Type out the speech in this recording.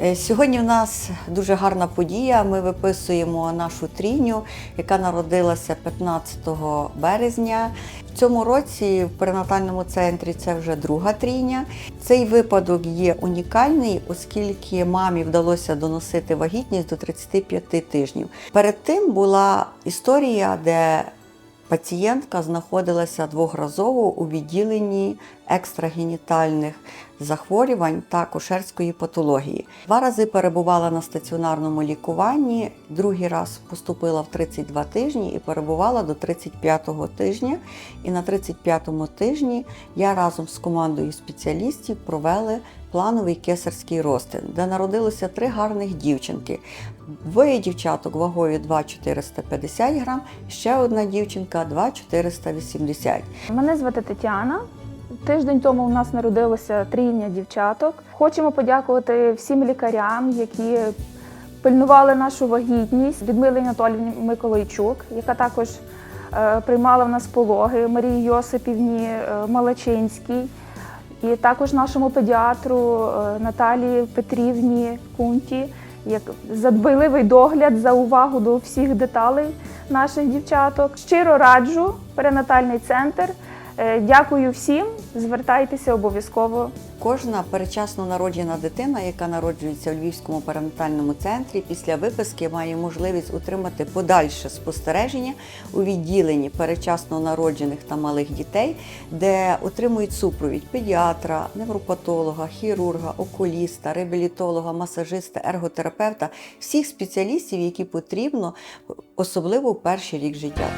Е, Сьогодні в нас дуже гарна подія. Ми виписуємо нашу трійню, яка народилася 15 березня. В цьому році в перинатальному центрі це вже друга трійня. Цей випадок є унікальний, оскільки мамі вдалося доносити вагітність до 35 тижнів. Перед тим була історія, де Пацієнтка знаходилася двохразово у відділенні екстрагенітальних захворювань та кушерської патології. Два рази перебувала на стаціонарному лікуванні, другий раз поступила в 32 тижні і перебувала до 35-го тижня. І на 35-му тижні я разом з командою спеціалістів провели плановий кесарський розтин, де народилося три гарних дівчинки. Двоє дівчаток вагою 2,450 грам, ще одна дівчинка 2,480. Мене звати Тетяна. Тиждень тому у нас народилося трійня дівчаток. Хочемо подякувати всім лікарям, які пильнували нашу вагітність. Людмилі Анатоліївні Миколайчук, яка також е, приймала в нас пологи, Марії Йосипівні е, Малачинській, і також нашому педіатру е, Наталії Петрівні Кунті, як за дбайливий догляд, за увагу до всіх деталей наших дівчаток. Щиро раджу перинатальний центр. Е, Дякую всім. Звертайтеся обов'язково. Кожна передчасно народжена дитина, яка народжується в Львівському перинатальному центрі, після виписки має можливість отримати подальше спостереження у відділенні передчасно народжених та малих дітей, де отримують супровід педіатра, невропатолога, хірурга, окуліста, реабілітолога, масажиста, ерготерапевта, всіх спеціалістів, які потрібно, особливо в перший рік життя.